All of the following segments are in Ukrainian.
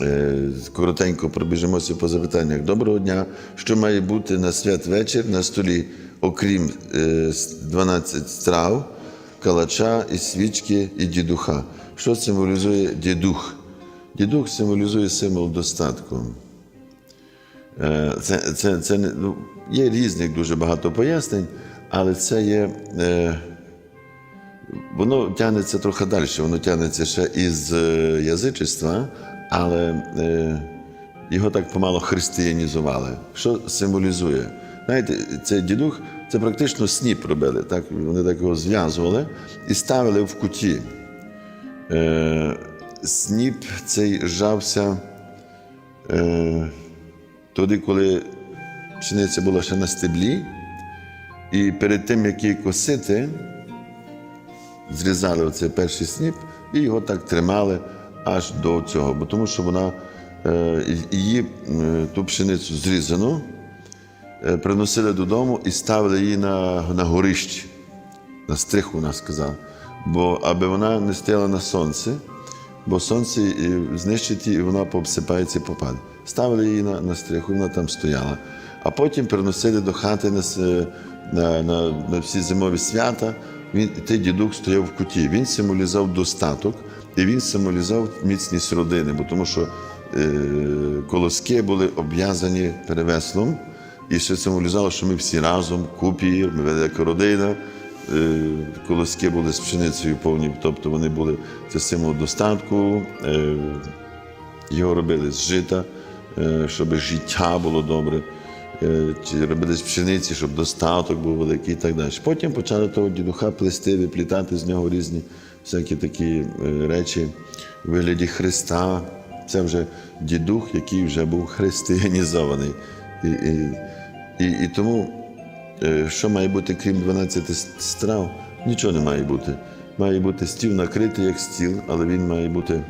Е, Коротенько пробіжимося по запитаннях. Доброго дня. Що має бути на святвечір на столі, окрім е, 12 страв, калача, і свічки, і дідуха? Що символізує дідух? Дідух символізує символ достатку. Е, Це, це, це ну, є різних дуже багато пояснень, але це є. Е, Воно тягнеться трохи далі, воно тягнеться ще із е, язичества, але е, його так помало християнізували. Що символізує? Знаєте, цей дідух це практично сніп робили. Так? Вони так його зв'язували і ставили в куті. Е, сніп цей жався е, тоді, коли пшениця була ще на стеблі, і перед тим, як її косити, зрізали оцей перший сніп і його так тримали аж до цього. Бо тому що вона е, її е, ту пшеницю зрізану е, приносили додому і ставили її на, на горищі, на стрих, вона сказала. Бо аби вона не стояла на сонці, бо сонце знищить її, і вона пообсипається і попаде. Ставили її на, на стриху, вона там стояла. А потім приносили до хати на, на, на, на всі зимові свята. Він, той дідух стояв в куті. Він символізував достаток і він символізував міцність родини, бо тому що е, колоски були обв'язані перевеслом, і ще символізувало, що ми всі разом, купі, ми велика родина. Е, Колоски були з пшеницею повні, тобто вони були це символ достатку. е, Його робили з жита, е, щоб життя було добре. Е, Чи робили з пшениці, щоб достаток був великий і так далі. Потім почали того дідуха плести, виплітати з нього різні всякі такі е, речі у вигляді Христа. Це вже дідух, який вже був християнізований. І, і, і, і тому Е, Що має бути, крім 12 страв? Нічого не має бути. Має бути стіл накритий як стіл, але він має бути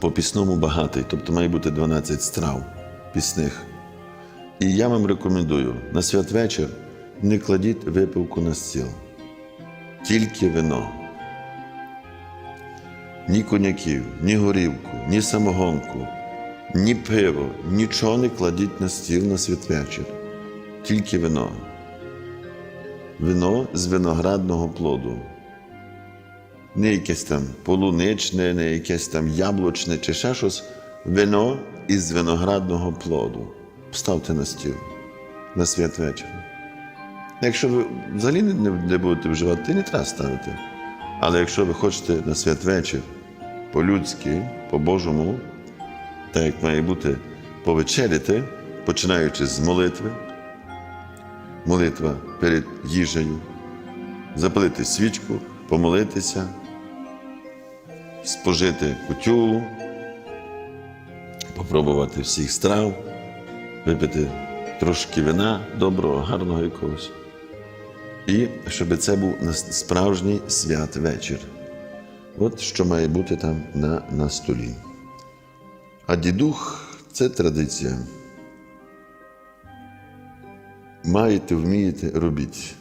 по пісному багатий, тобто має бути 12 страв пісних. І я вам рекомендую на святвечір не кладіть випивку на стіл, тільки вино. Ні коняків, ні горівку, ні самогонку, ні пиво, нічого не кладіть на стіл на святвечір тільки вино. Вино з виноградного плоду. Не якесь там полуничне, не якесь там яблучне чи ще щось. Вино із виноградного плоду. Ставте на стіл на святвечір. Якщо ви взагалі не, будете вживати, то не треба ставити. Але якщо ви хочете на святвечір по-людськи, по-божому, так як має бути повечеряти, починаючи з молитви, молитва перед їжею, запалити свічку, помолитися, спожити кутюлу, попробувати всіх страв, випити трошки вина доброго, гарного якогось. І щоб це був справжній святвечір. От що має бути там на, на столі. А дідух це традиція. Маєте, вмієте, робіть.